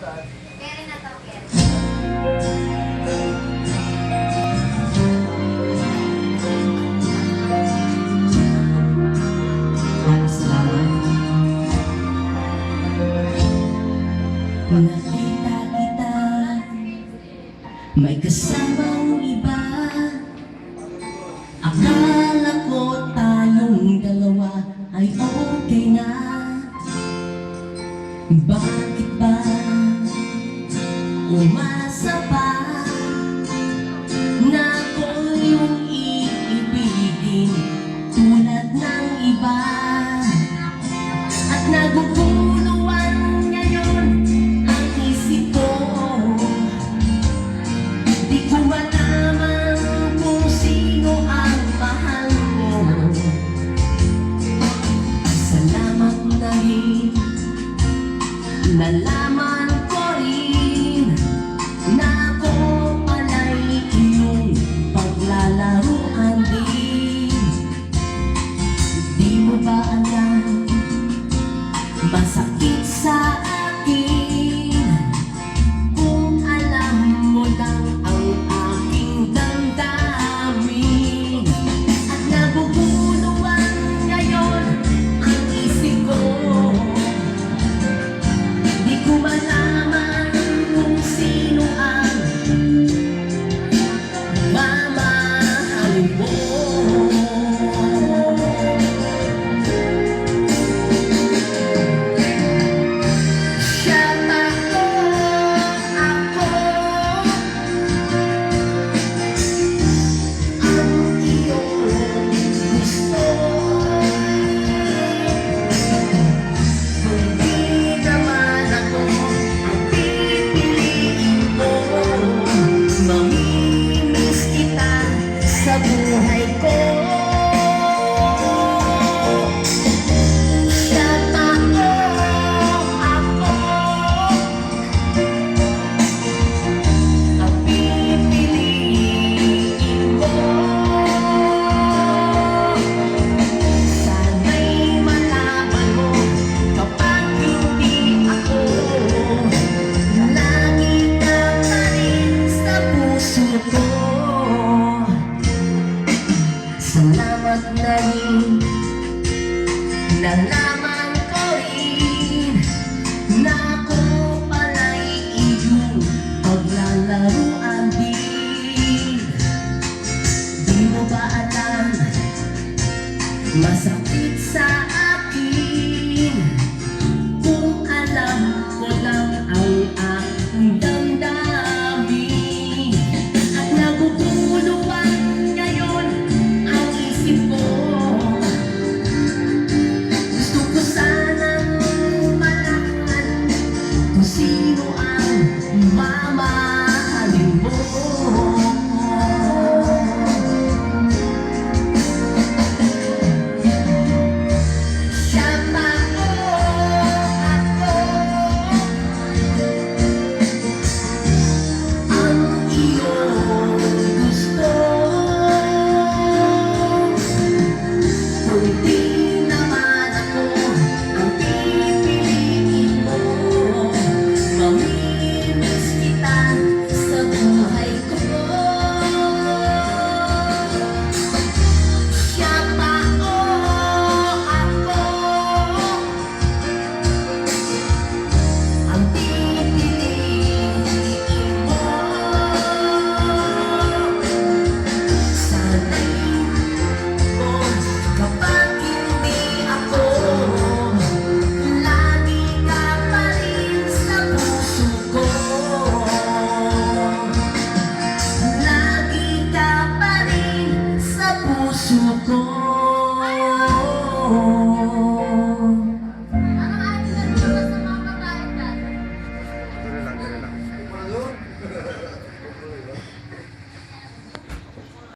Kaya na to, Kaya. Salamat. Nakita kita, may kasamang iba. Akala ko tayong dalawa ay okay and naging Nalaman Na ako pala'y iyong Paglalaruan din. Di mo ba alam Masakit took on